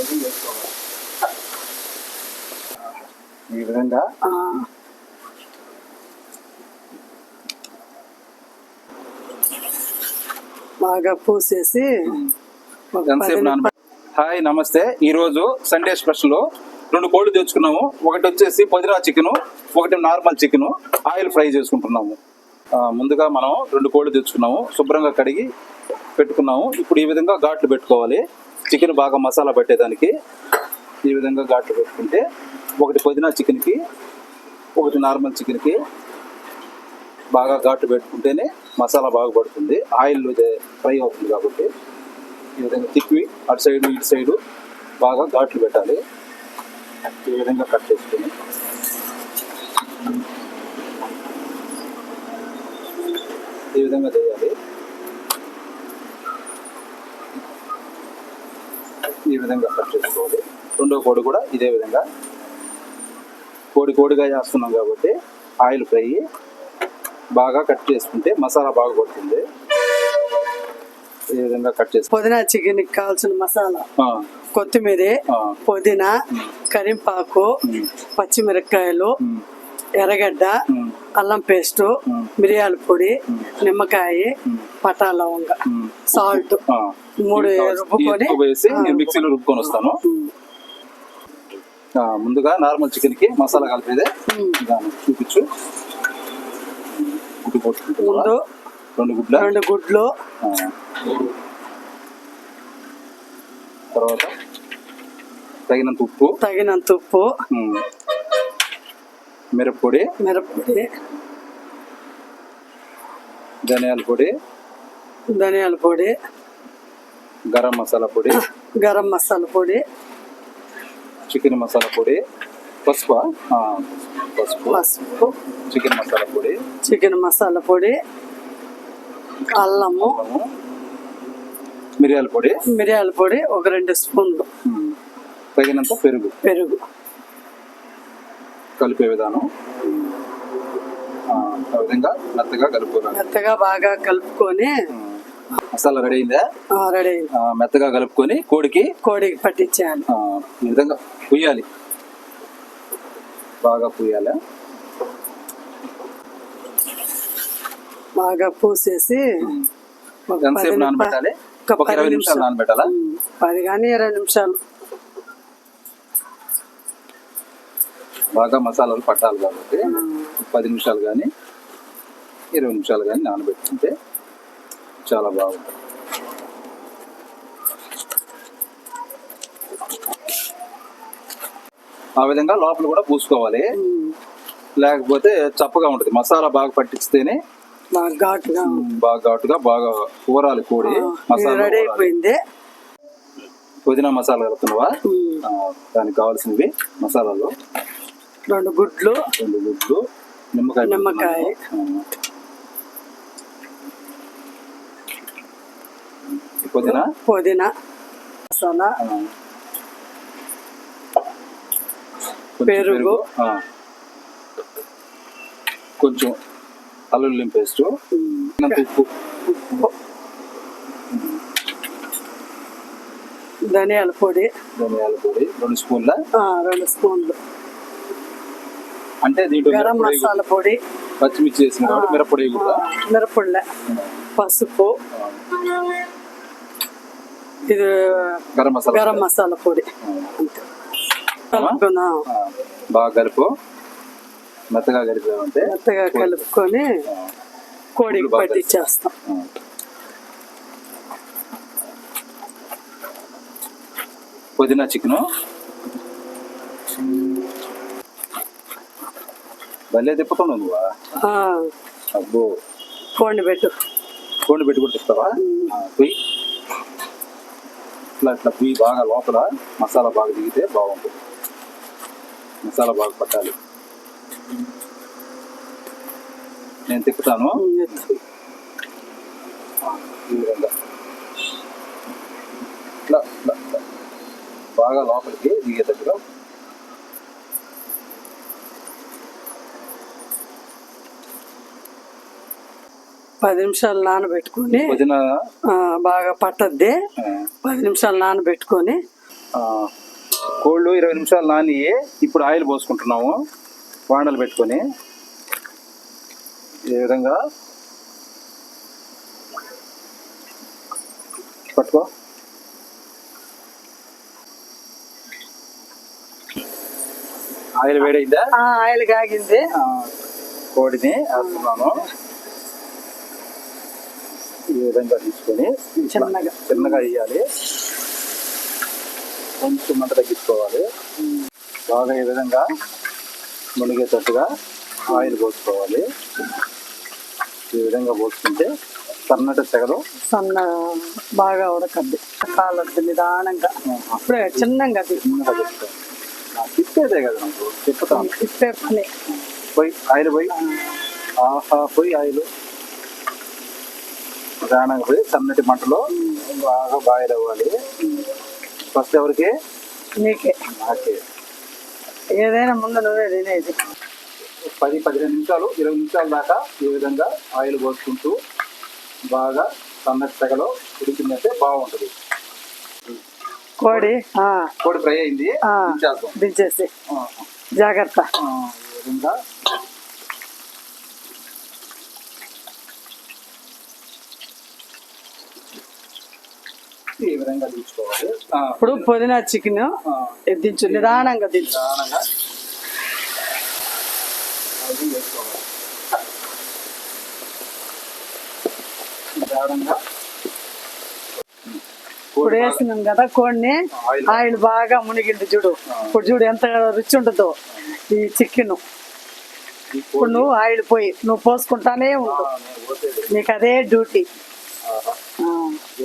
ఈ విధంగా? బాగా పూసేసి హాయ్ నమస్తే. ఈ రోజు సండే స్పెషల్. రెండు కోళ్ళు తెచ్చుకున్నాము. ఒకటి వచ్చేసి పుదీనా చికెన్ ఒకటి నార్మల్ చికెన్. ఆయిల్ ఫ్రై చేసుకుంటున్నాము. ముందుగా మనం రెండు కోళ్ళు తెచ్చుకున్నాము. శుభ్రంగా కడిగి పెట్టుకున్నాము. ఇప్పుడు ఈ విధంగా ఘాట్లు పెట్టుకోవాలి. చికెన్ బాగా మసాలా పట్టేదానికి ఈ విధంగా ఘాట్లు పెట్టుకుంటే ఒకటి పుదీనా చికెన్కి ఒకటి నార్మల్ చికెన్కి బాగా ఘాట్లు పెట్టుకుంటేనే మసాలా బాగా పడుతుంది. ఆయిల్ ఫ్రై అవుతుంది కాబట్టి ఈ విధంగా తిప్పి అటు సైడ్ ఇటు సైడు బాగా ఘాట్లు పెట్టాలి. ఈ విధంగా కట్ చేసుకొని ఈ విధంగా చేయాలి. విధంగా కట్ చేసుకోవాలి రెండో కోడి కూడా ఇదే విధంగా కోడి కోడిగా చేస్తున్నాం కాబట్టి ఆయిల్ ఫ్రై బాగా కట్ చేసుకుంటే మసాలా బాగా పడుతుంది ఈ విధంగా కట్ చేసుకో పుదీనా చికెన్ కావాల్సిన మసాలా. కొత్తిమీర పుదీనా కరింపాకు పచ్చిమిరపకాయలు ఎర్రగడ్డ అల్లం పేస్టు. మిరియాల పొడి నిమ్మకాయ పటా లవంగ. సాల్ట్. మూడు. రుబ్బుకొని మిక్సీలో రుబ్బుకొని వస్తాను. ముందుగా నార్మల్ చికెన్కి మసాలా కలిపేదే. చూపించు. ముందు రెండు గుడ్ల? రెండు గుడ్లు. తర్వాత తగినంత ఉప్పు. తగినంత ఉప్పు. మిరప్పొడి మిరప్పొడి ధనియాల పొడి ధనియాల పొడి గరం మసాలా పొడి గరం మసాలా పొడి చికెన్ మసాలా పొడి పసుపు పసుపు పసుపు చికెన్ మసాలా పొడి చికెన్ మసాలా పొడి అల్లము మిరియాల పొడి. మిరియాల పొడి ఒక రెండు స్పూన్లు. తగినంత పెరుగు. పెరుగు. కలిపే విధానం. ఆ, విధంగా మెత్తగా కలుపుకోవాలి మెత్తగా బాగా కలుపుకొని మసాలా రెడీ అయిందా? రెడీ అయింది. ఆ, మెత్తగా కలుపుకొని కోడికి కోడికి పట్టించేయాలి ఆ, ఈ విధంగా పుయ్యాలి. బాగా పుయ్యాలి? బాగా పూసేసి ఒక పది ఎంతసేపు నిమిషాలు- నానబెట్టాలి? ఒక ఒక పది ఇరవై నిమిషాలు. నానబెట్టాలా? పది కానీ ఇరవై నిమిషాలు. బాగా మసాలాలు పట్టాలి కాబట్టి పది నిమిషాలు కానీ ఇరవై నిమిషాలు కానీ నానబెట్టుకుంటే చాలా బాగుంటుంది. ఆ విధంగా లోపల కూడా పూసుకోవాలి. లేకపోతే చప్పగా ఉంటుంది. మసాలా బాగా పట్టిస్తేనే బాగా ఘాటుగా. బాగా కూరాలి కోడి మసాలా పుదీనా మసాలా కలుపుతున్నావా? దానికి కావాల్సినవి మసాలాలు. రెండు గుడ్లు. రెండు గుడ్లు నిమ్మకాయ నిమ్మకాయ. పుదీనా? పుదీనా మసాలా పెరుగు. కొంచెం అల్లుల్లి పేస్ట్ ఉప్పు ధనియాల పొడి. ధనియాల పొడి రెండు స్పూన్ల. రెండు స్పూన్లు. అంటే దీంట్లో గరం మసాలా పొడి. పచ్చిమిర్చి వేసిన కాబట్టి మిరప్పొడి కూడా. మిరపొళ్ళ పసుపు ఇది గరం మసాలా గరం మసాలా పొడి. బాగా కలుపు. మెత్తగా కలిపామంటే మెత్తగా కలుపుకొని కోడికి బాగా పట్టించేస్తాం. పుదీనా చికెను. భలే తిప్పుతున్నావు నువ్వా. ఆ, అబ్బో. కోడిని పెట్టు. కోడి పెట్టి కూడా తిప్పుతావా? ఆ, పొయ్యి ఇట్లా ఇట్లా బాగా లోపల. మసాలా బాగా దిగితే బాగుంటుంది. మసాలా బాగా పట్టాలి. నేను తిప్పుతాను. ఈ విధంగా. ఇట్లా ఇట్లా. బాగా లోపలికి దిగేటట్టుగా పది నిమిషాలు నానబెట్టుకొని బాగా పట్టద్ది. పది నిమిషాలు నానబెట్టుకొని. కోళ్ళు ఇరవై నిమిషాలు నాని ఇప్పుడు ఆయిల్ పోసుకుంటున్నాము వాండలు పెట్టుకొని. ఈ విధంగా. పట్టుకో. ఆయిల్ వేడైందా? ఆయిల్ కాగింది. కోడిని వేస్తున్నాను. ఈ విధంగా తీసుకొని చిన్నగా. చిన్నగా వేయాలి. కొంచెం మంట తగ్గించుకోవాలి. బాగా ఈ విధంగా మునిగేటట్టుగా ఆయిల్ పోసుకోవాలి. ఈ విధంగా పోసుకుంటే సన్నటి సెగలు సన్న బాగా ఉడకద్ది. కాలద్దు నిదానంగా. అప్పుడే చిన్నగా చిన్నగా తిప్పేదే కదా నాకు తిప్పుతాను తిప్పే పని. పోయి ఆయిల్ పోయి. ఆహా పోయి ఆయిల్. ప్రధానంగా పోయి సన్నటి మంటలో బాగా బాయిల్ అవ్వాలి. ఫస్ట్ ఎవరికి? నీకే. నాకే. ఏదైనా ముందు నువ్వే తినేది. పది పదిహేను నిమిషాలు ఇరవై నిమిషాల దాకా ఈ విధంగా ఆయిల్ పోసుకుంటూ బాగా సన్నటి తెగలో ఉడికిందంటే బాగుంటుంది. కోడి కోడి ఫ్రై అయింది. దించేసి. జాగ్రత్త. ఈ విధంగా దించుకోవాలి ఇప్పుడు పుదీనా చికెన్ దించు నిదానంగా దించు నిదానంగా అది వేసుకోవాలి. నిదానంగా ఇప్పుడు వేసినాం కదా కోడిని ఆయిల్. బాగా మునిగింది చూడు. ఇప్పుడు చూడు ఎంత రుచి ఉంటుందో ఈ చికెన్. ఇప్పుడు నువ్వు ఆయిల్ పోయి నువ్వు పోసుకుంటానే ఉంటావు నీకు అదే డ్యూటీ.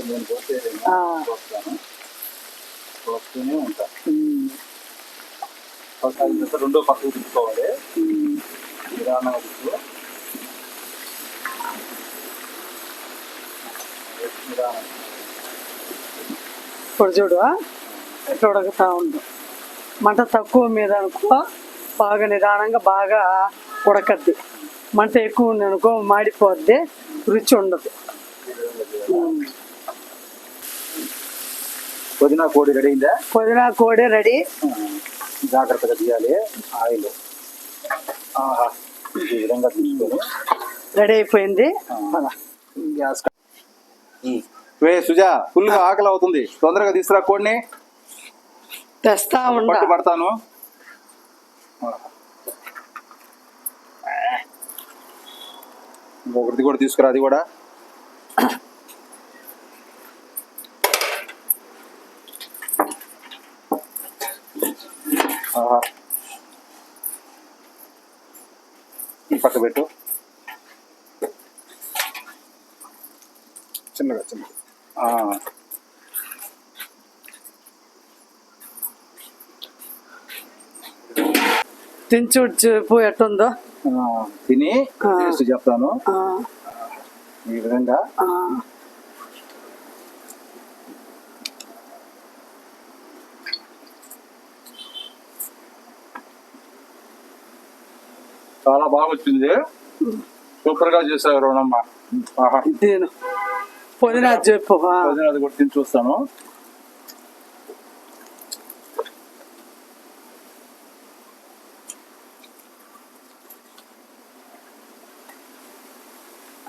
నేను. పోస్తాను పోస్తూనే రెండో పక్కకు తీసుకోవాలి ఇప్పుడు చూడు ఎట్లా ఉడకతా ఉండు మంట తక్కువ మీద అనుకో బాగా నిదానంగా బాగా ఉడకద్ది. మంట ఎక్కువ ఉంది అనుకో మాడిపోద్ది. రుచి ఉండదు. పుదీనా కోడి రెడీ అయిందా? పుదీనా కోడి రెడీ. జాగ్రత్తగా తీయాలి. ఆయిల్. ఆహా ఈ విధంగా తీసుకొని. రెడీ అయిపోయింది. గ్యాస్. వే సుజా ఫుల్గా ఆకలి అవుతుంది. తొందరగా తీసుకురా కోడిని. తెస్తా పట్టు పడతాను. ఇంకొకటి కూడా తీసుకురా అది కూడా. ఈ పక్క పెట్టు. చిన్నగా చిన్నగా. ఆ. తించు చెప్పు ఎట్టుందో. తిని చెప్తాను. ఆ, ఈ విధంగా చాలా బాగా వచ్చింది సూపర్గా చేశారు రోణమ్మ చెప్పు. తిని చూస్తాను.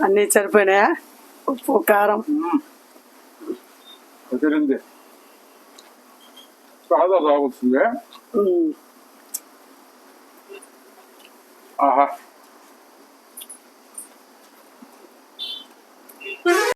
అన్నీ సరిపోయినాయా? ఉప్పు కారం. కుదిరింది చాలా బాగా వచ్చింది ఉమ్. ఆహా